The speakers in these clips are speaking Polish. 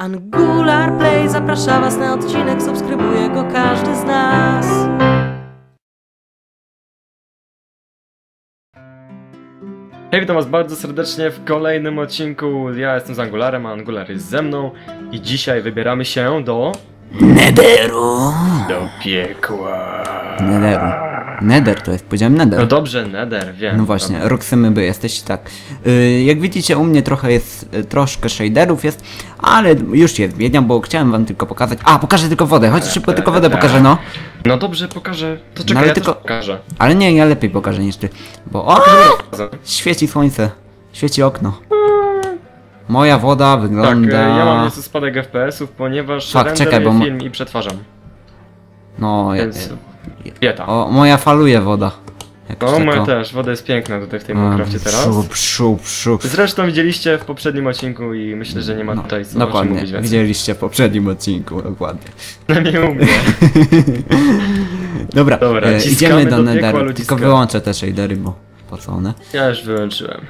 Angular Play zaprasza Was na odcinek, subskrybuje go każdy z nas. Hej, witam was bardzo serdecznie w kolejnym odcinku. Ja jestem z Angularem, a Angular jest ze mną. I dzisiaj wybieramy się do... Nederu. do piekła. Nederu. Nether to jest, powiedziałem No Nether. dobrze, Nether, wiem. No właśnie, Roxymy by jesteś, tak. Y, jak widzicie, u mnie trochę jest, y, troszkę shaderów jest, ale już jest wiedział, bo chciałem wam tylko pokazać. A, pokażę tylko wodę, chodź szybko tylko wodę pokażę, no. No dobrze, pokażę. To czekaj, ale ja tylko- pokażę. Ale nie, ja lepiej pokażę niż ty. Bo o, świeci słońce, świeci okno. Moja woda Tak, wygląda... e, ja mam nieco spadek FPS-ów, ponieważ renderuję czekaj, bo film i przetwarzam. No, ja, Więc... Dieta. o, moja faluje woda. Jakoś No, moja też, woda jest piękna tutaj w tej Minecrafcie teraz. Pszu, pszu, pszu. Zresztą widzieliście w poprzednim odcinku i myślę, że nie ma No, tutaj co o czym dokładnie, mówić więcej. widzieliście w poprzednim odcinku, dokładnie. Przynajmniej u mnie. Dobra, Dobra, e, ciskamy idziemy do, do piekła Netheru, ludziska. tylko wyłączę te shadery, bo po co one? Ja już wyłączyłem.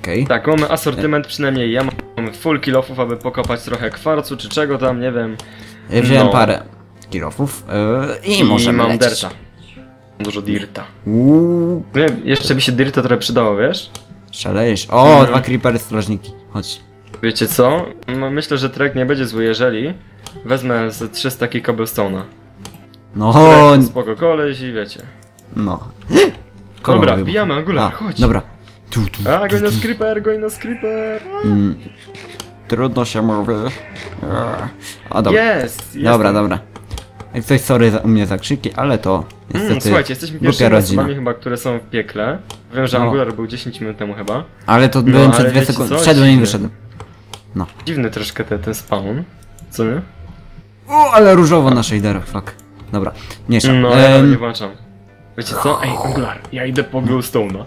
Okej. Tak, mamy asortyment, przynajmniej ja mam full kilofów, aby pokopać trochę kwarcu czy czego tam, nie wiem. Ja Wziąłem no. parę kilofów e, i, możemy mam lecieć. dirta. Dużo dirta. Uuu, Nie, jeszcze by się dirta trochę przydało, wiesz? szalejesz. O, Mhm. dwa creepery strażniki. Chodź. Wiecie co? No, myślę, że trek nie będzie zły, jeżeli wezmę z 300 taki cobblestone'a. No, Trek, spoko koleś i wiecie. no. Dobra, Kolorowy. wbijamy Angular, A, chodź. Dobra. Tu, tu, A, goń nas creeper, goń nas creeper. mm. Trudno się mówi. A dobra. Jest! Dobra, dobra. Jak coś sorry za, u mnie za krzyki, ale to niestety Mm, słuchajcie, jesteśmy pierwszymi rodzina. osobami chyba, które są w piekle. Wiem, że No. Angular był 10 minut temu chyba. Ale to No, byłem dwie wiecie sekundy. co? Wszedłem i wyszedłem. Dziwny troszkę te, ten spawn. Co nie? O, ale różowo na shaderach, fuck. Dobra, mniejsza. No, ja Em, nawet nie włączam. Wiecie co? Ej, Angular, ja idę po glowstone'a.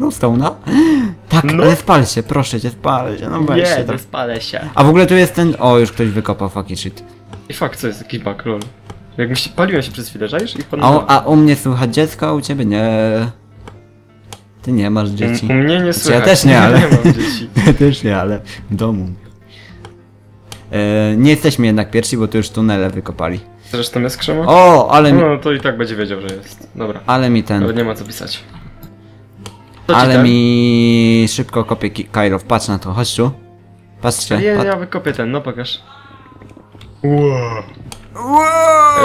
Glowstone'a? Tak, No. ale spal się, proszę cię, spal się, no weź się Nie, tak. spalę się. A w ogóle tu jest ten... O, już ktoś wykopał, fucking shit. I fakt, co jest taki lol. Jak mi się, paliłem się przez chwilę, żajesz? I A, wpadłem u- a u mnie słychać dziecko, a u ciebie nie. Ty nie masz dzieci. U mnie nie słychać. ja też nie, ale- Nie mam dzieci. Ja też nie, ale w domu. E, nie jesteśmy jednak pierwsi, bo tu już tunele wykopali. Zresztą jest krzema? O, ale mi, No, to i tak będzie wiedział, że jest. Dobra. ale mi ten... Ale nie ma co pisać. Ci Ale ten? mi szybko kopie ki- Kairow, patrz na to, chodź tu. Patrzcie. Ja, pat- ja wykopię ten, no pokaż.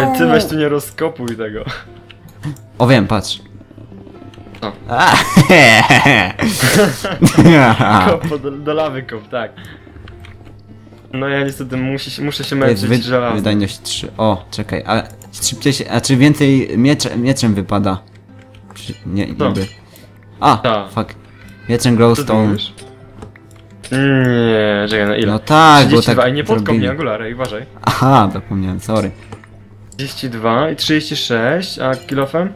Ej, ty weź tu nie rozkopuj tego. O wiem, patrz. A, Kop, do, do lawy kop, tak. No ja niestety musi, muszę się męczyć wy, żelazem. wydajność 3. O, czekaj, ale szybciej się, a czy więcej miecze, mieczem wypada? Czy, nie, niby. A, Ta. fuck. Mieczem glowstone. Nie, czekaj, no ile? No tak, bo 32 tak i nie podkop mnie Angularę, uważaj. Aha, zapomniałem, sorry. 32 i 36, a kilofem?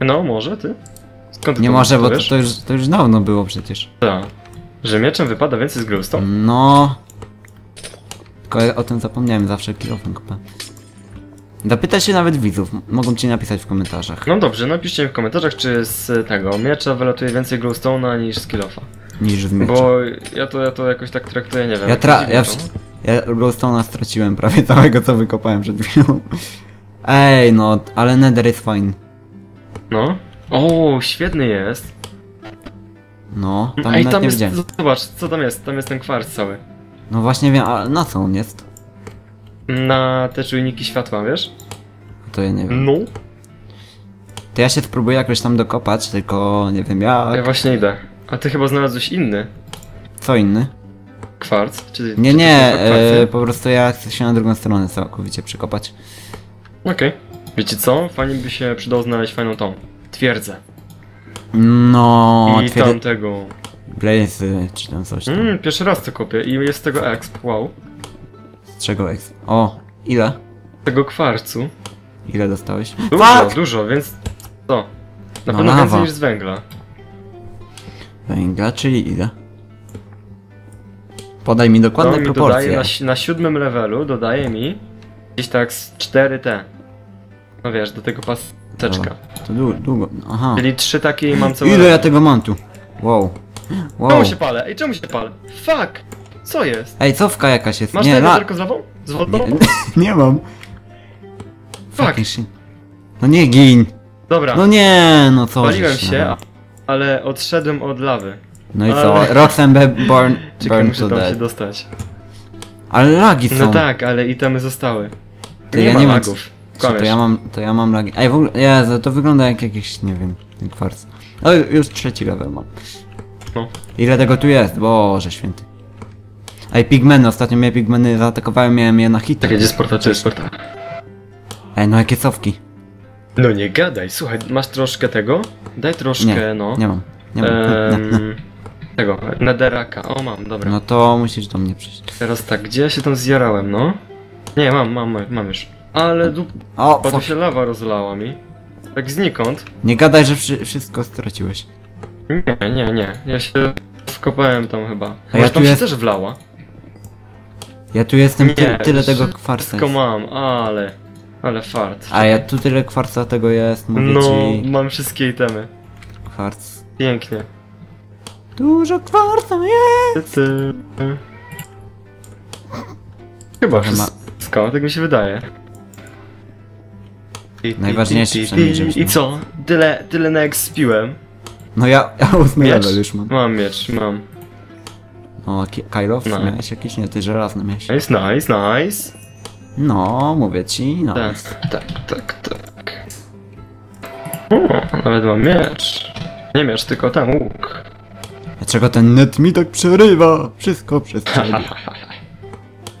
No, może ty? Skąd ty Nie to może, bo to, wiesz? to, już, to już dawno było przecież. Tak. Że mieczem wypada więcej z glowstone? No. Tylko ja o tym zapomniałem, zawsze kilofem kopę. Zapytaj się nawet widzów, mogą ci napisać w komentarzach. No dobrze, napiszcie mi w komentarzach, czy z tego miecza wylatuje więcej glowstone'a niż z kilofa. Niż z miecza. Bo ja to, ja to jakoś tak traktuję, nie wiem. Ja tra... Ja, to. wsz- ja glowstone'a straciłem prawie całego, co wykopałem przed chwilą. Ej, no, ale nether jest fajny. No. O, świetny jest. No, tam Ej, nawet tam nie jest, widziałem. zobacz, co tam jest, tam jest ten kwarc cały. No właśnie wiem, a na co on jest? Na te czujniki światła, wiesz? To ja nie wiem. No. To ja się spróbuję jakoś tam dokopać, tylko nie wiem Ja jak. właśnie idę. A ty chyba znalazłeś inny Co inny? kwarc? Czy, Nie, czy nie, e, po prostu ja chcę się na drugą stronę całkowicie przekopać. Okej. Wiecie co? Fajnie by się przydało znaleźć fajną tą. Twierdzę. No, I twierdzy... tamtego. Blazy, czy tam coś tam. Mm, pierwszy raz to kopię i jest z tego exp, wow. Z czego eks? O, ile? Tego kwarcu. Ile dostałeś? Dużo, Fuck! dużo, więc co? Na No pewno lawa. więcej niż z węgla. Węgla, czyli ile? Podaj mi dokładne mi dodaje proporcje. na, na siódmym levelu, dodaje mi gdzieś tak z 4T. No wiesz, do tego paseczka. To długo, długo. Aha. Czyli trzy takie i mam całe Ile ja tego mam tu? Wow. Wow. Czemu się palę? Ej, czemu się palę? Fuck! Co jest? Ej, cofka jakaś jest. Masz nie, la... wiaderko z lawą? Z wodą? nie, nie mam. Fuck. No nie gin. Dobra, No nie, no co paliłem się, no. a- ale odszedłem od lawy. No i ale- co? Roxanne Born, Czekaj, burn muszę to tam się dead. dostać. Ale lagi są. No tak, ale itemy zostały. To nie ja ma nie mam lagów. Co, to ja mam, to ja mam lagi. Ej, w ogóle, Jezu, to wygląda jak jakiś, nie wiem, ten kwarc. O, już trzeci level mam. No. Ile tego tu jest? Boże święty. Ej, pigmeny, ostatnio mnie pigmeny zaatakowały, miałem je na hita. Tak, gdzie jest portal, czy jest portal? Ej, no jakie cofki? No nie gadaj, słuchaj, masz troszkę tego? Daj troszkę, Nie, no. nie mam. Nie mam. Em, Nie, nie. Tego, nederaka. O, mam, dobra. No to musisz do mnie przyjść. Teraz tak, gdzie ja się tam zjarałem, no? Nie, mam, mam, mam już. Ale dup... O, fuck. się lawa rozlała mi. Tak znikąd. Nie gadaj, że wszy wszystko straciłeś. Nie, nie, nie. Ja się wkopałem tam chyba. ja Może tu tam się jest- też wlała. Ja tu jestem ty Nie, tyle tego. Wszystko jest. mam, ale... Ale fart. A ja tu tyle kwarca tego jest, mówię No, ci. mam wszystkie itemy. Kwarc. Pięknie. Dużo kwarca jest! Chyba wszystko, tak mi się wydaje. I, Najważniejsze i, i, i, co? Tyle, tyle na spiłem. No ja, ja ósmy level już mam. Mam miecz, mam. O, Kailof No. miałeś jakiś? Nie, ty żelazny miałeś. Nice, nice, nice. No, mówię ci, no. Tak, tak, tak, tak. O, nawet mam miecz. Nie miecz, tylko tam łuk. Dlaczego ten net mi tak przerywa? Wszystko przez ciebie.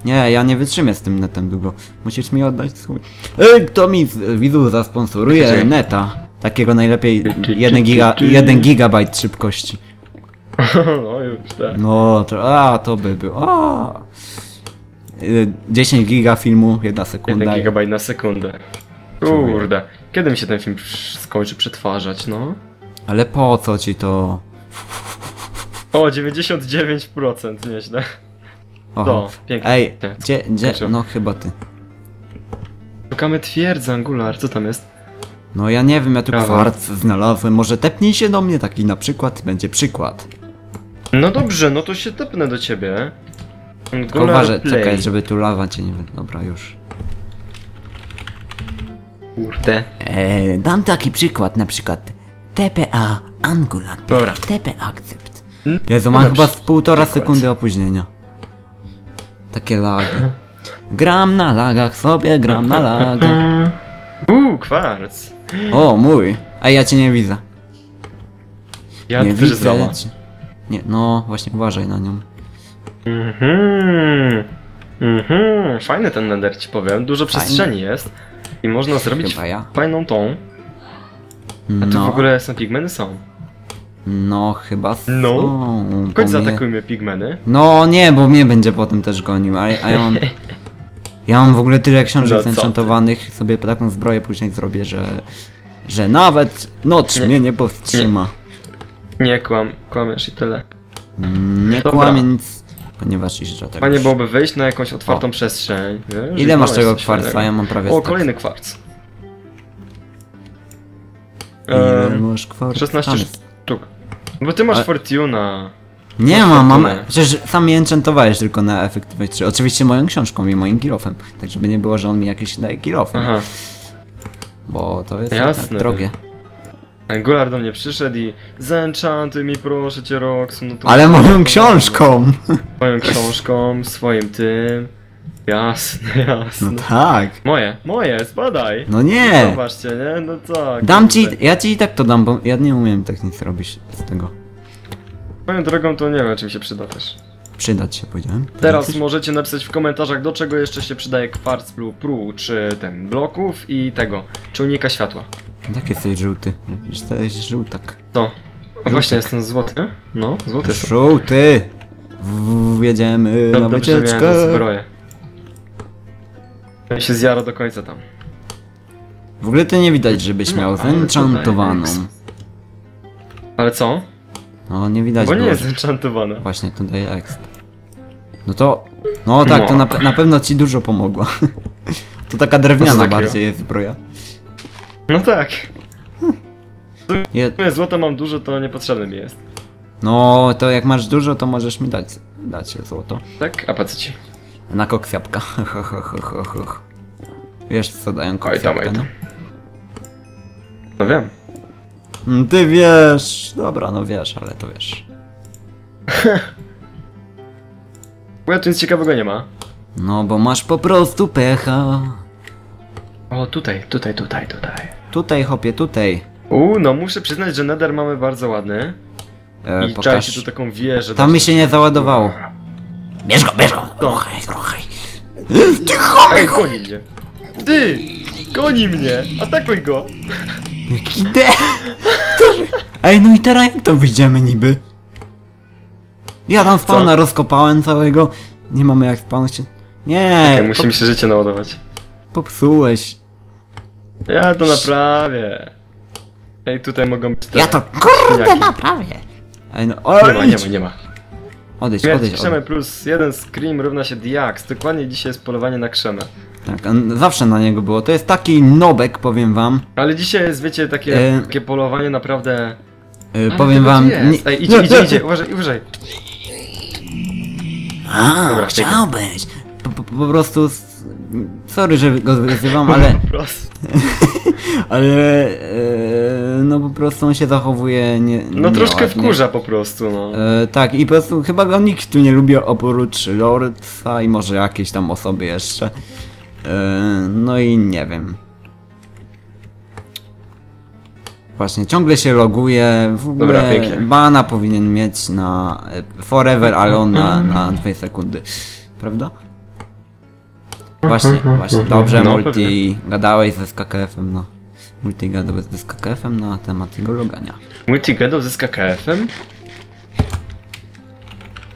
Nie, ja nie wytrzymię z tym netem długo. Musisz mi oddać swój. Ej, kto mi z widzu zasponsoruje Czekaj. neta? Takiego najlepiej 1 giga, 1 gigabajt szybkości. no już, tak. No, to, a, to by było. A. Y, 10 giga filmu, jedna sekunda. 1 gigabajt na sekundę. Kurde. Kiedy mi się ten film skończy przetwarzać, no? Ale po co ci to? O, 99%, nieźle. Oho. To, pięknie. Ej, gdzie, gdzie, no chyba ty. Szukamy twierdzy, Angular, co tam jest? No ja nie wiem, ja tu Brawo. kwarc znalazłem, może tepnij się do mnie, taki na przykład, będzie przykład. No dobrze, no to się tepnę do ciebie. Tylko uważaj, Play. czekaj, żeby tu lawa cię nie... Dobra, już. Kurde. Eee, dam taki przykład, na przykład TPA Angular. Dobra. TP Accept. Mm, Jezu, mam dobrze. chyba z półtora Przykład. sekundy opóźnienia. Takie lagi. Gram na lagach sobie, gram na lagach. Uuu, kwarc. O, mój. A ja cię nie widzę. Ja nie też cię. Nie, no, właśnie uważaj na nią. Mhm. Mhm. Fajny ten nether ci powiem. Dużo Fajny. przestrzeni jest. I można zrobić Chyba ja. fajną tą. A tu w No, ogóle są pigmeny? Są. no chyba No. są. Chodź bo mnie- zaatakujmy pigmeny. No nie, bo mnie będzie potem też gonił, a, a ja mam... Ja mam w ogóle tyle książek No zenchantowanych, sobie taką zbroję później zrobię, że... Że nawet noc Nie. mnie nie powstrzyma. Nie kłam, kłamiesz i tyle. Nie Dobra. kłamię nic, ponieważ iż że tego... Fajnie byłoby wyjść na jakąś otwartą przestrzeń. Wiesz? Ile masz tego kwarca? fajnego. Ja mam prawie O, stak. kolejny kwarc. Ile Ehm, masz kwarca? 16 Tam. sztuk. Bo ty masz Ale- Fortuna. Nie masz mam, mam... fortunę. Przecież sam je enchantowałeś tylko na Effective 3. Oczywiście moją książką i moim kilofem. Tak żeby nie było, że on mi jakieś daje kilofem. Aha. Bo to jest Jasne. jednak drogie. Angular do mnie przyszedł i zenchantuj mi proszę cię Roxu. No to Ale moją książką! Moją książką, swoim tym. Jasne, jasne. No tak. Moje, moje, zbadaj. No nie! Zobaczcie, nie? No tak. Dam ci, ja ci i tak to dam, bo ja nie umiem tak nic robić z tego. Moją drogą to nie wiem, czy mi się przyda też. Przydać się, powiedziałem. Teraz możecie napisać w komentarzach, do czego jeszcze się przydaje kwarc Blue Pro, czy ten bloków i tego, czy unika światła. Jak jesteś żółty? Jesteś żółtak. To. O, właśnie jestem złoty. No, złoty jestem. Żółty! W, jedziemy na Dobrze, że miałem tą wycieczkę. zbroję. Ja się zjara do końca tam. W ogóle to nie widać, żebyś No, miał ale tutaj zenchantowaną. Ale co? No nie widać Bo nie było, jest enchantowane. Właśnie, to daje exp. No to... No tak, to na, pe- na pewno ci dużo pomogło. To taka Co drewniana takiego? bardziej jest zbroja. No tak. Je, Jak złota mam dużo, to niepotrzebne mi jest. no to jak masz dużo, to możesz mi dać. dacie złoto. Tak? A po co ci? Na koksjapka. Wiesz co dają Oj tam, koksjapka, oj no? tam. No wiem. Mm, Ty wiesz. Dobra, no wiesz, ale to wiesz. Bo ja tu nic ciekawego nie ma. No bo masz po prostu pecha. O, tutaj, tutaj, tutaj, tutaj. Tutaj, hopie, tutaj. U, no muszę przyznać, że Nether mamy bardzo ładny. E, I pokaż. tu taką wieżę. Tam mi się nie załadowało. Bierz go, bierz go. Ruchaj, ruchaj. Ty Ej, goni mnie. Ty! Goni mnie! Atakuj go! Idę. Ej, no i teraz jak to wyjdziemy niby? Ja tam spawna Co? rozkopałem całego. Nie mamy jak spawnąć się. Nie, Ej, musi mi się życie naładować. popsułeś. Ja to naprawię. Ej, tutaj mogą być te... Ja to kurde świniaki. naprawię. Ej, no Nie ma, nie odejdź. ma, nie ma. Odejdź, Śmierć odejdź, krzemę odejdź. plus jeden scream równa się diaks. Dokładnie dzisiaj jest polowanie na krzemę. Tak, on zawsze na niego było. To jest taki nobek, powiem wam. Ale dzisiaj jest, wiecie, takie, E. takie polowanie naprawdę... E, powiem wam. jest. Ej, idzie, idzie, idzie, uważaj, uważaj. A, Dobra, chciałbyś. Po, po, po prostu. s- Sorry, że go wyzywam, ale. Po prostu. Ale. E, no po prostu on się zachowuje nie. No troszkę nieładnie. wkurza po prostu, no. E, tak, i po prostu chyba go nikt tu nie lubi oprócz Lordsa i może jakieś tam osoby jeszcze. E, no i nie wiem. Właśnie, ciągle się loguje. W ogóle Dobra, pięknie. bana powinien mieć na e, forever, ale on na, na 2 sekundy. Prawda? Właśnie, właśnie. Dobrze, No, multi. Gadałeś ze SKKF-em, no. Multi gadał ze SKKF-em na temat jego logania. Multigadał ze KKF-em?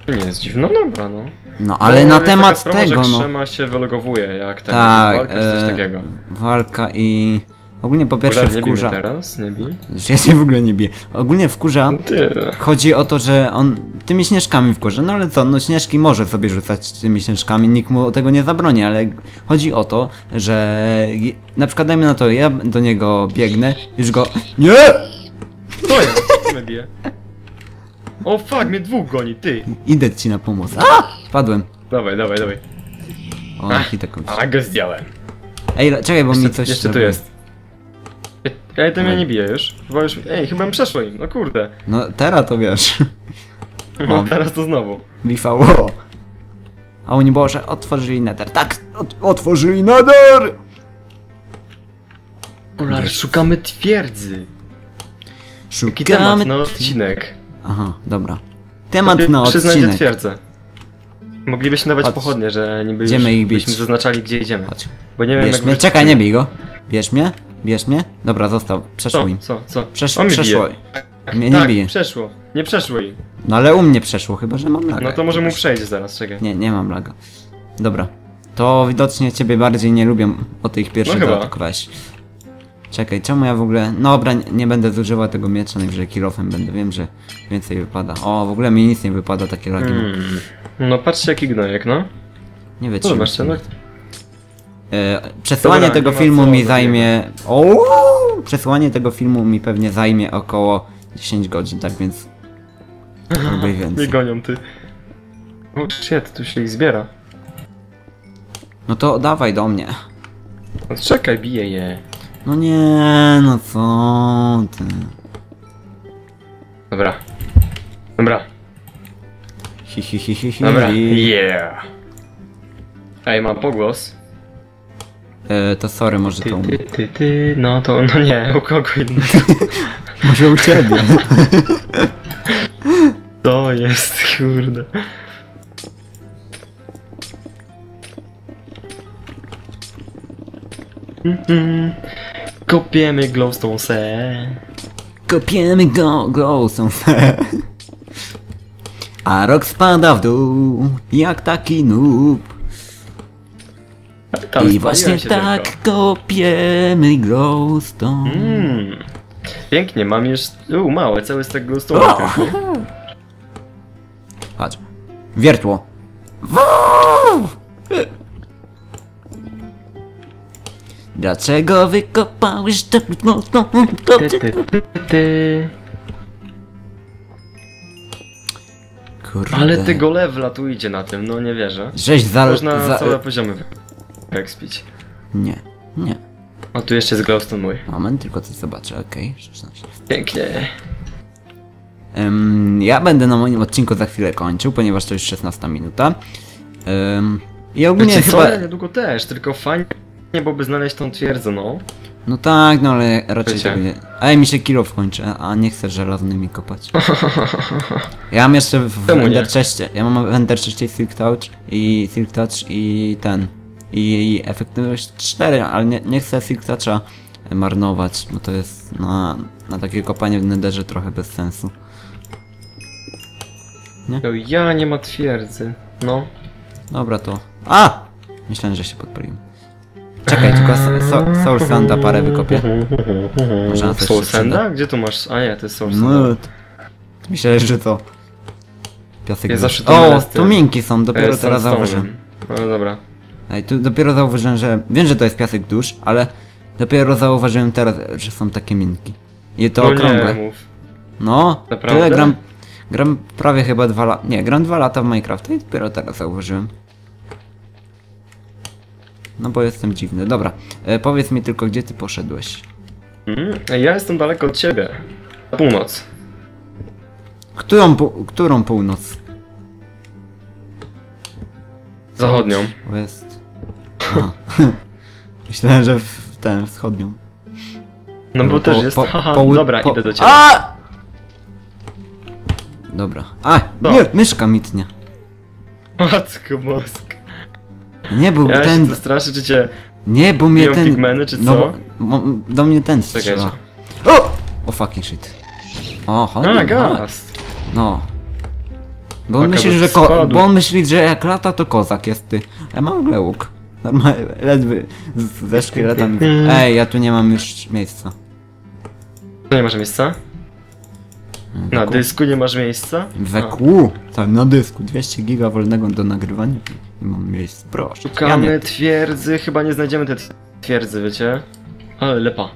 Nie jest dziwno, no dobra, no. No, ale na temat tego, że no. Się wylogowuje, jak ten tak, walka, e, coś takiego. Walka i... Ogólnie po pierwsze nie wkurza... teraz, nie bij. Już ja się w ogóle nie biję. Ogólnie wkurza... No ty. Chodzi o to, że on tymi śnieżkami wkurza. No ale co, no śnieżki może sobie rzucać tymi śnieżkami, nikt mu tego nie zabroni, ale chodzi o to, że... Na przykład dajmy na to, ja do niego biegnę, już go... Nie! To ja, mnie bije. O fuck, mnie dwóch goni, ty. Idę ci na pomoc. A! Padłem. Dawaj, dawaj, dawaj. O, i taką. A, go zdjąłem. Ej, czekaj, bo mi coś. jeszcze tu jest. Ej, to mnie nie bije już. Chyba już... Ej, chyba mi przeszło im, no kurde. No teraz to wiesz. No teraz to znowu. Bifało. A oni Boże, otworzyli nether. Tak, ot otworzyli nether! Kular, szukamy twierdzy. Jaki temat Szukamy... na odcinek? Aha, dobra. Temat na Przyznaj, że odcinek. twierdzę. Moglibyśmy dawać Chodź. pochodnie, że niby Idziemy już ich bić. byśmy zaznaczali, gdzie idziemy. Chodź. Bo nie wiem, Bierz jak mnie, wrócić- czekaj, nie bij go. Bierz mnie, bierz mnie. Dobra, został, przeszło Co, im. co, co? Przesz On mnie przeszło. bije. Mnie nie tak, bije. przeszło. Nie przeszło im. No ale u mnie przeszło, chyba że mam laga. No to może mu przejść zaraz, czekaj. Nie, nie mam laga. Dobra. To widocznie ciebie bardziej nie lubią o tych pierwszych No chyba. Czekaj, czemu ja w ogóle... No dobra, nie, nie będę zużywał tego miecza, najwyżej kilofem będę, wiem, że więcej wypada. O, w ogóle mi nic nie wypada, takie lagi. Hmm. No patrzcie jaki gnojek, no. Nie wytrzymam. zobaczcie, no. E, przesłanie Dobra, tego filmu mi zajmie. O! Przesłanie tego filmu mi pewnie zajmie około 10 godzin, tak więc. Albo i Nie więcej. gonią, ty. O shit, tu się ich zbiera. No to dawaj do mnie. No czekaj, bije je. No nie, no co ty. Dobra. Dobra, Hi, hi, hi, hi, hi. dobra. Yeah. Ej, mam pogłos. E, to sorry, może Ty, to. ty, ty, ty, no to, no nie, u kogo innego. Może u ciebie. To jest, kurde. Mhm. Kopiemy glowstone se. Kopiemy go, są fe. A rok spada w dół, jak taki noob. Tam I właśnie tak tylko. kopiemy glowstone. Mm. Pięknie, mam jeszcze... U, małe, cały stek glowstone. O! tylko. Patrz. Wiertło. Wow! Dlaczego wykopałeś tak mocno? Ty, ty, ty, ty. Kurde. Ale tego levela tu idzie na tym, no nie wierzę. Żeś za... Można za... całe poziomy expić. Nie, nie. O, tu jeszcze jest glowstone mój. Moment, tylko coś zobaczę, okej. 16. Pięknie. Ym, ja będę na moim odcinku za chwilę kończył, ponieważ to już 16 minuta. Ym, I ogólnie Wiecie chyba... co, ja niedługo też, tylko fajnie byłoby znaleźć tą twierdzę, no. No tak, no ale raczej Wiecie. tego nie... Ej, mi się kilo wkończy, a nie chcę żelaznymi kopać. Ja mam jeszcze w Czemu nie? Ender Chestie, ja mam w Ender Chestie Silk Touch i Silk Touch i ten... I, i efektywność 4, ale nie, nie chcę Silk Toucha marnować, bo to jest na, na takie kopanie w Netherze trochę bez sensu. No ja nie ma twierdzy. No. Dobra to... A! Myślałem, że się podpaliłem. Czekaj, tylko so, so, Soul Sanda parę wykopię. Może na coś Soul się przyda. Sanda? Gdzie tu masz? A nie, to jest Soul No, Sanda. myślałeś, że to... Piasek Ja zawsze to O, tu minki są, dopiero jest teraz zauważyłem. No dobra. Ej, tu dopiero zauważyłem, że... Wiem, że to jest piasek dusz, ale... Dopiero zauważyłem teraz, że są takie minki. I to no okrągłe. nie mów. No, Naprawdę? tyle gram... Gram prawie chyba dwa lata... Nie, gram dwa lata w Minecraft i dopiero teraz zauważyłem. No bo jestem dziwny. Dobra, e, powiedz mi tylko, gdzie ty poszedłeś? Ej, Ja jestem daleko od ciebie. Na północ. Którą, pół- którą północ? Zachodnią. West. Myślałem, że w ten wschodnią. No bo też jest. Haha, połud- dobra, po- idę do ciebie. A! Dobra. A! No. Nie, myszka mitnie. Matko mózg. Nie był Ja ten. się czy cię... Nie, bo mnie ten. pigmeny, czy no, co? mo- do mnie ten strzela. O! O fucking shit. O, chodź. A, gaz. No. Bo on myśli, że ko- bo on myśli, że jak lata to kozak jest ty. Ja mam w łuk. Normalnie, ledwy ze szkieletami. Ej, ja tu nie mam już miejsca. Nie masz miejsca? Na dysku nie masz miejsca? We kół, tam na dysku, 200 giga wolnego do nagrywania. Nie mam miejsca, proszę. Szukamy nie. twierdzy, chyba nie znajdziemy tej twierdzy, wiecie? Ale lepa.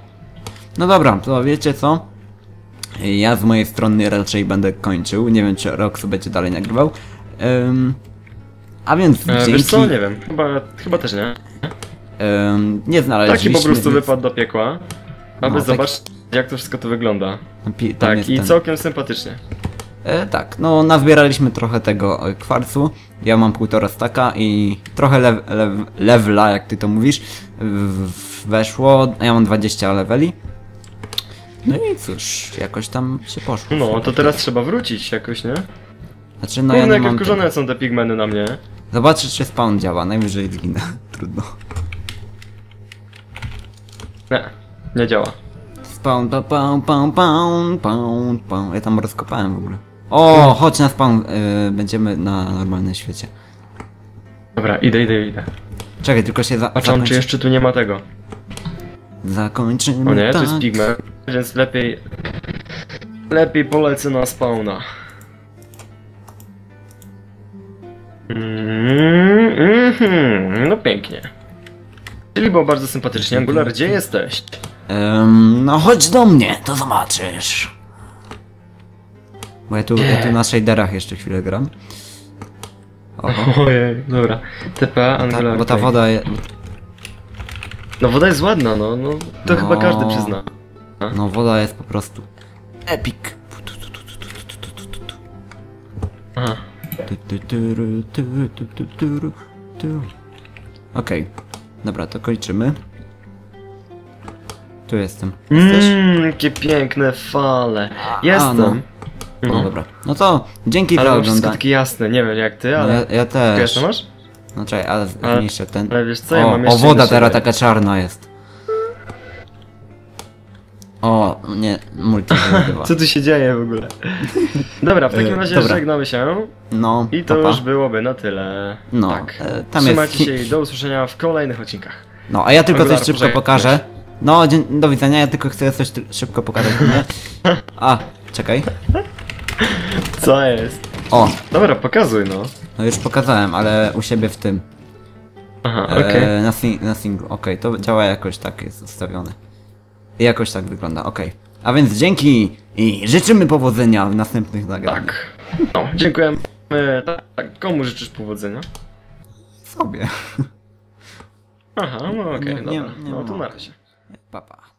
No dobra, to wiecie co? Ja z mojej strony raczej będę kończył. Nie wiem, czy Roxu będzie dalej nagrywał. Ym, a więc E, dzięki. wiesz co, nie wiem, chyba, chyba też nie. Ym, nie znaleźliśmy. Taki po prostu więc- wypadł do piekła, aby No, tak- zobaczyć jak to wszystko to wygląda. Pi- tam Tak, i ten- całkiem sympatycznie. E, tak, no nazbieraliśmy trochę tego e, kwarcu. Ja mam półtora staka i trochę lew, lew, levela, jak ty to mówisz, weszło. Ja mam 20 leveli. No i cóż, jakoś tam się poszło. No, to teraz trzeba wrócić jakoś, nie? Znaczy, no No ja nie jak mam wkurzone tego. są te pigmeny na mnie. Zobaczę, czy spawn działa, najwyżej zginę. Trudno. Nie, nie działa. Spawn, pa, pa, pa, pa, pa, pa. Ja tam rozkopałem w ogóle. O, chodź na spawn, y, będziemy na normalnym świecie. Dobra, idę, idę, idę. Czekaj, tylko się za, Patrzam, czy zakończy- jeszcze tu nie ma tego. zakończymy O nie, to tak. jest pigment, więc lepiej... Lepiej polecę na spawna. Mm, mhm, no pięknie. Czyli było bardzo sympatycznie. Angular, gdzie jesteś? Em, no chodź do mnie, to zobaczysz. Bo ja tu, ja tu na shaderach jeszcze chwilę gram. Oho, Ojej, dobra. TP, ta, Angular. bo ta woda, je, No woda jest ładna, no, no to No. chyba każdy przyzna. no woda jest po prostu epic. Aha. Okej, dobra, to kończymy. Tu jestem. Jesteś? Mmm, jakie piękne fale. Jestem. no. No No. dobra, no to dzięki Ale za wszystko oglądanie. takie jasne, nie wiem jak ty, No, ale... ja, ja też. Jasne masz? No czekaj, ale Ale- zmniejszę ten. Ale wiesz co, ja o, mam o jeszcze woda inny teraz taka czarna jest. O, nie, multi. Co tu się dzieje w ogóle? Dobra, w takim E, razie dobra. żegnamy się No, i to papa. już byłoby na tyle. No, tak. e, tam Trzymajcie się i do usłyszenia w kolejnych odcinkach. No, a ja tylko Angular, coś szybko poczekaj, pokażę. No, dzień, do widzenia, ja tylko chcę coś szybko pokazać, nie? A, czekaj. Co jest? O, Dobra, pokazuj no. no już pokazałem, ale u siebie w tym. Aha, okej. E, na, sing na singlu, okej, to działa jakoś tak, jest ustawione. I jakoś tak wygląda, okej. A więc dzięki i życzymy powodzenia w następnych nagraniach. Tak. No, dziękuję E, tak, tak, komu życzysz powodzenia? Sobie. Aha, no okej, Nie- nie- dobra. nie no to na razie. Papa.